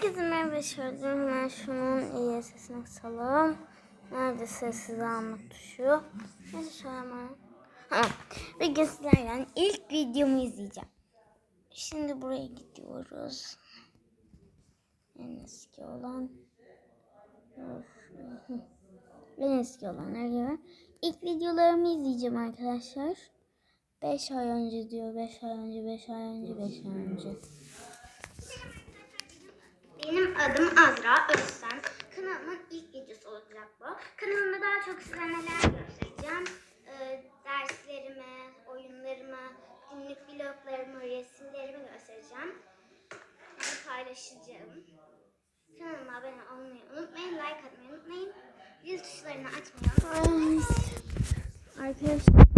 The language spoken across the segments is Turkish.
Herkese merhaba şöyle hemen şunun iyi sesini kısalım. Nerede sessiz alma tuşu? Neyse şöyle hemen. Tamam. Bugün sizlerle ilk videomu izleyeceğim. Şimdi buraya gidiyoruz. En eski olan. En eski olanlar gibi. İlk videolarımı izleyeceğim arkadaşlar. 5 ay önce diyor. 5 ay önce, 5 ay önce, 5 ay önce. Benim adım Azra Özsen. Kanalımın ilk videosu olacak bu. Kanalımda daha çok size neler göstereceğim. Ee, derslerimi, oyunlarımı, günlük vloglarımı, resimlerimi göstereceğim. Yani paylaşacağım. Kanalıma abone olmayı unutmayın, like atmayı unutmayın. Zil tuşlarını açmayı unutmayın. Ay, Arkadaşlar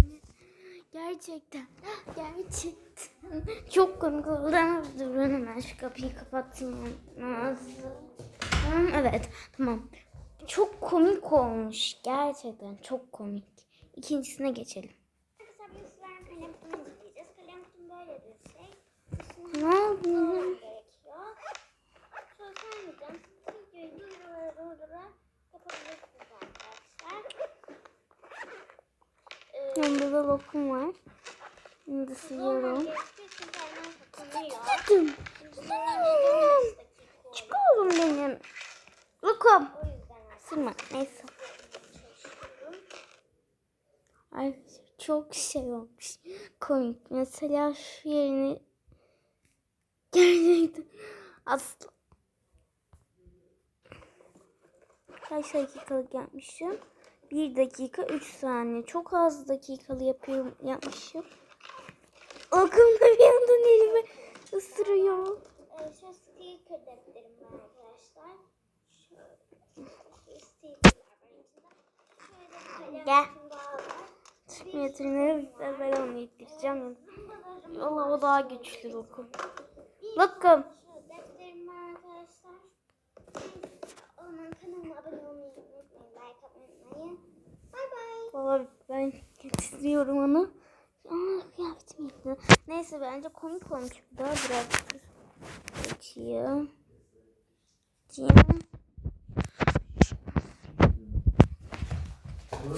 gerçekten gerçekten çok komik oldu ama durun hemen şu kapıyı kapatmam lazım. Evet tamam. Çok komik olmuş. Gerçekten çok komik. İkincisine geçelim. Arkadaşlar bugün Yanında da lokum var. Şimdi olmam siliyorum. 15 dakika Çık oğlum benim. Lokum. Sırma. Neyse. Ay çok şey olmuş. Komik. Mesela şu yerini gerçekten asla kaç dakikalık yapmışım? Bir dakika üç saniye. Çok az dakikalı yapıyorum yapmışım. Akımda bir yandan elimi ısırıyor. Ee, şu sticker defterim var arkadaşlar. Gel. Veterinere ben onu ittireceğim. Allah o daha güçlü. Lokum. Şu defterim var arkadaşlar. Onun kanalına abone olmayı unutmayın. Like atmayı unutmayın. Bay bay. Valla ben getiriyorum onu. Aa kıyafetim gitti. Neyse bence komik olmuş. Bu da biraz açayım. Açayım.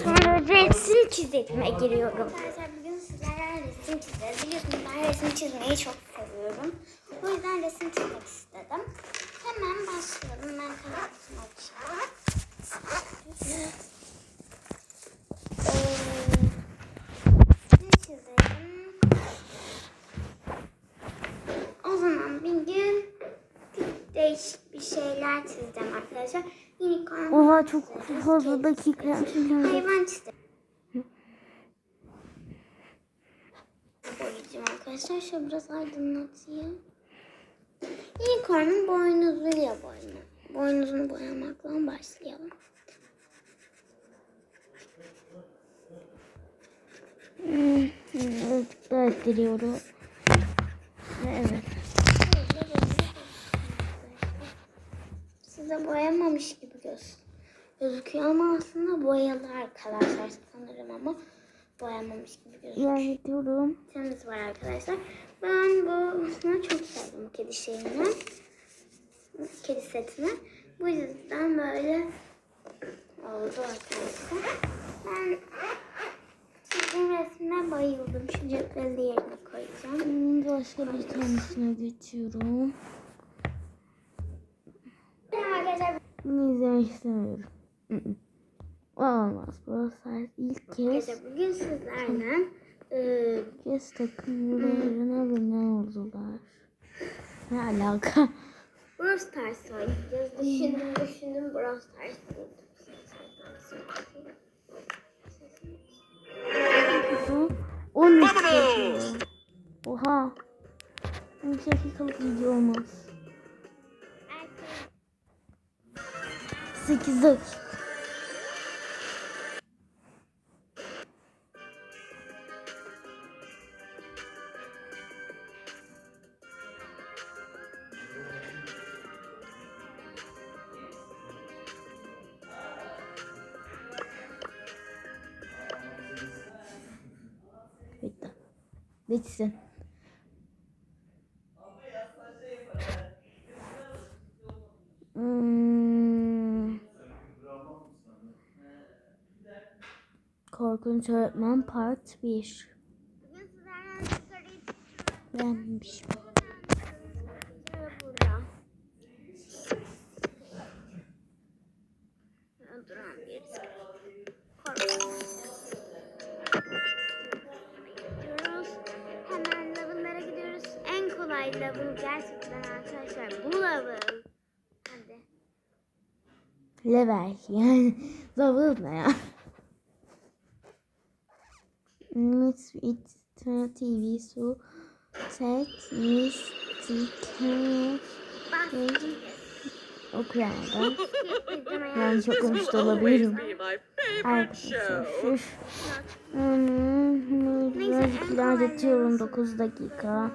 Sonra resim çizime giriyorum. Arkadaşlar bugün sizlerle resim çizeceğiz. Biliyorsunuz ben resim çizmeyi çok seviyorum. O yüzden resim çizmek istedim. Hemen başlayalım. Ben kalemimi açayım. Ee, ne çizelim? O zaman bir gün değişik bir şeyler çizeceğim arkadaşlar. Unicorn Oha çok fazla kedi dakika. Hayvan çizelim. boyayacağım arkadaşlar. Şöyle biraz aydınlatayım. Unicorn'un boynuzuyla boyama. Boynuzunu boyamakla başlayalım. Hmm, Azıcık Size boyamamış gibi göz gözüküyor ama aslında boyalı arkadaşlar sanırım ama boyamamış gibi gözüküyor. Ben gidiyorum. Temiz var arkadaşlar. Ben bu üstüne çok sevdim kedi şeyini. Kedi setini. Bu yüzden böyle oldu arkadaşlar. Ben sizin resmine bayıldım. Şu cetveli yerine koyacağım. Hmm, Başka bir tanesine geçiyorum. Bunu izlemek istemiyorum. Olmaz. Bu sefer ilk kez, arkadaşlar bugün sizlerle e, kez takımlarına binen oldular. Ne alaka? Brawl Stars oynayacağız. Düşündüm düşündüm Brawl Stars Bu 13 dakika. Oha. 13 dakikalık video olmaz. 8 dakika. Bitsin. Hmm. Korkunç Öğretmen Part 1 Bugün sizlerle yukarıyı Beğenmiş mi? burada. Duran bir Korkunç. Gidiyoruz. Hemen level'lara gidiyoruz. En kolay level gerçekten arkadaşlar bu level. Hadi. Level yani level ne ya? Miss It TV su tek mistik Bak. okuyanlar. İzlemeye Ben çok konuştu da olabilirim. Arkadaşlar show. şu Hmm, Birazcık ilerletiyorum 9 dakika.